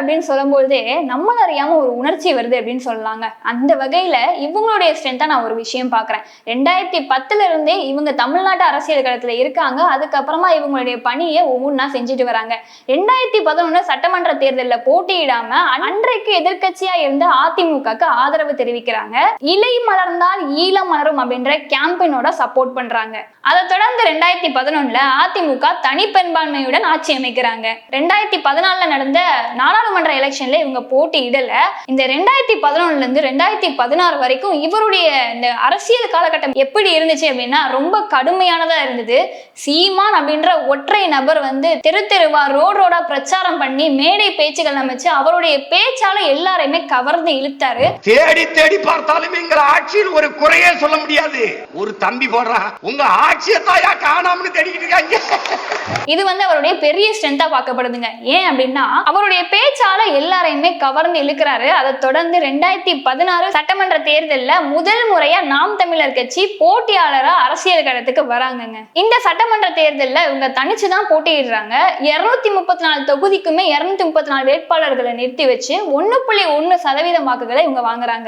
அப்படின்னு சொல்லும்போதே நம்மள அறியாம ஒரு உணர்ச்சி வருது அப்படின்னு சொல்லலாங்க அந்த வகையில இவங்களுடைய ஸ்ட்ரென்த்தா நான் ஒரு விஷயம் பாக்குறேன் ரெண்டாயிரத்தி பத்துல இருந்தே இவங்க தமிழ்நாட்டு அரசியல் களத்துல இருக்காங்க. அதுக்கப்புறமா இவங்களுடைய பணியை ஒவ்வொன்றா செஞ்சுட்டு வராங்க. ரெண்டாயிரத்தி பதினொன்னு சட்டமன்ற தேர்தலில் போட்டியிடாம அன்றைக்கு எதிர்கட்சியா இருந்த அதிமுகக்கு ஆதரவு தெரிவிக்கிறாங்க. இலை மலர்ந்தால் ஈழம் மலரும் அப்படின்ற கேம்பெயினோட சப்போர்ட் பண்றாங்க. அதை தொடர்ந்து ரெண்டாயிரத்தி பதினொன்னுல அதிமுக தனிப்பெரும்பான்மையுடன் ஆட்சி அமைக்கிறாங்க. ரெண்டாயிரத்தி பதினாலுல நடந்த நாடாளுமன்ற எலெக்ஷன்ல இவங்க போட்டியிடல. இந்த ரெண்டாயிரத்தி பதினொன்னுல இருந்து ரெண்டாயிரத்தி பதினாறு வரைக்கும் இவருடைய இந்த அரசியல் காலகட்டம் எப்படி இருந்துச்சு அப்படின்னா ரொம்ப கடுமையானதா இருந்தது. சீமான் அப்படின்ற ஒற்றை நபர் வந்து தெரு தெருவா ரோடு ரோடா பிரச்சாரம் பண்ணி மேடை பேச்சுகள் அமைச்சு அவருடைய பேச்சால எல்லாரையுமே கவர்ந்து இழுத்தாரு. தேடி தேடி பார்த்தாலும் எங்கள் ஆட்சியில் ஒரு குறையே சொல்ல முடியாது. ஒரு தம்பி போடுறான் உங்க ஆட்சியை தாயா காணாமனு தேடிக்கிட்டு இருக்காங்க. இது வந்து அவருடைய பெரிய ஸ்ட்ரென்த்தா பார்க்கப்படுதுங்க. ஏன் அப்படின்னா அவருடைய பேச்சால எல்லாரையுமே கவர்ந்து இழுக்கிறாரு. அதை தொடர்ந்து ரெண்டாயிரத்தி பதினாறு சட்டமன்ற தேர்தலில் முதல் முறையா நாம் தமிழர் கட்சி போட்டியாளரா அரசியல் களத்துக்கு வராங்கங்க. இந்த சட்டமன்ற தேர்தல்ல இவங்க தனிச்சு தான் போட்டியிடுறாங்க. இருநூத்தி முப்பத்தி நாலு தொகுதிக்குமே இருநூத்தி முப்பத்தி நாலு வேட்பாளர்களை நிறுத்தி வச்சு ஒண்ணு புள்ளி ஒன்னு சதவீதம் வாக்குகளை இவங்க வாங்குறாங்க.